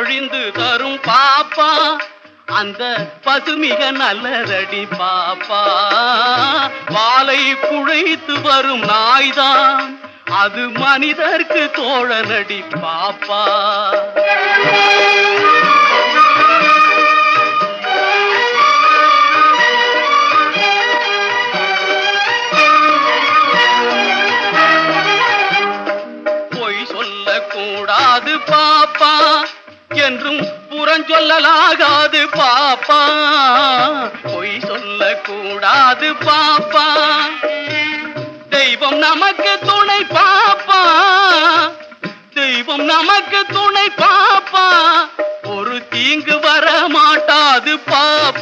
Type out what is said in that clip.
பொழிந்து தரும் பாப்பா. அந்த பசுமிக நல்லதடி பாப்பா. வாலை குழைத்து வரும் நாய்தான். அது மனிதர்க்கு தோழனடி பாப்பா. பொய் சொல்லக்கூடாது பாப்பா. என்றும் புறஞ்சொல்லலாகாது பாப்பா. பொய் சொல்லக்கூடாது பாப்பா. தெய்வம் நமக்கு துணை பாப்பா. தெய்வம் நமக்கு துணை பாப்பா. ஒரு தீங்கு வர மாட்டாது பாப்பா.